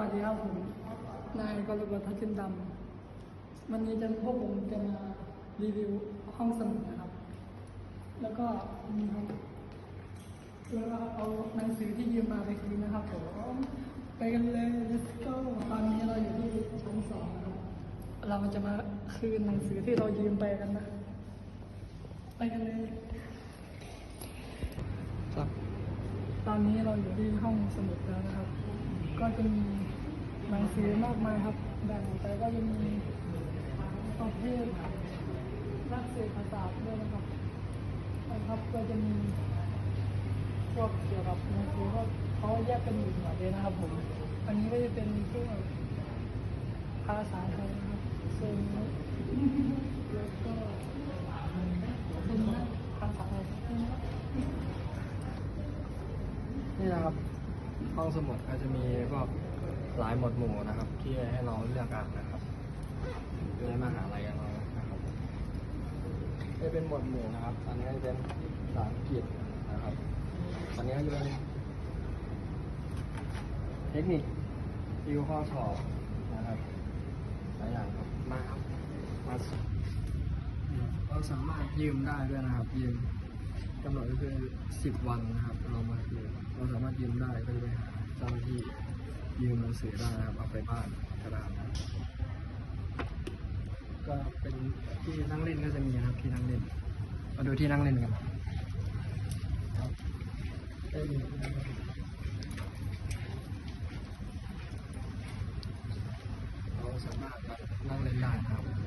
วัสดีครับผม นายกรกฎทัชชินดำวันนี้จะพวกผมจะมารีวิวห้องสมุดนะครับ แล้วก็มีครับแล้วก็เอาหนังสือที่ยืมมาไปคืนนะครับผมไปกันเลย let's go ตอนนี้เราอยู่ที่ชั้นสองนะครับ เราจะมาคืนหนังสือที่เรายืมไปกันนะ ไปกันเลย ครับ ตอนนี้เราอยู่ที่ห้องสมุดแล้วนะครับ ก็จะมีหนังสือมากมายครับแบ่งไปก็จะมีประเภทนักเศรษฐศาสตร์ด้วยนะครับนะครับก็จะมีพวกเกี่ยวกับหนังสือก็เขาแยกเป็นหมวดหมดเลยนะครับผม อันนี้ก็จะเป็นพวกภาษาไทยนะครับส่วนแล้วก็เป็นภาษาไทยนี่นะครับ ห้องสมุดก็จะมีพวกหลายหมวดหมู่นะครับ ที่ให้เราเลือกอ่านนะครับในมหาลัยของเรานะครับจะเป็นหมวดหมู่นะครับ อันนี้จะเป็นภาษาอังกฤษนะครับ อันนี้ก็จะเป็นเทคนิคติวข้อสอบนะครับหลายอย่างครับมาครับมาเราสามารถยืมได้ด้วยนะครับยืมกำหนดก็คือ 10 วันนะครับ เรามาคือเราสามารถยืมได้ก็ ยืมหนังสือได้นะครับเอาไปบ้านกระดานก็เป็นที่นั่งเล่นก็จะมีนะครับที่นั่งเล่น มาดูที่นั่งเล่นกันเราสามารถนั่งเล่นได้ครับ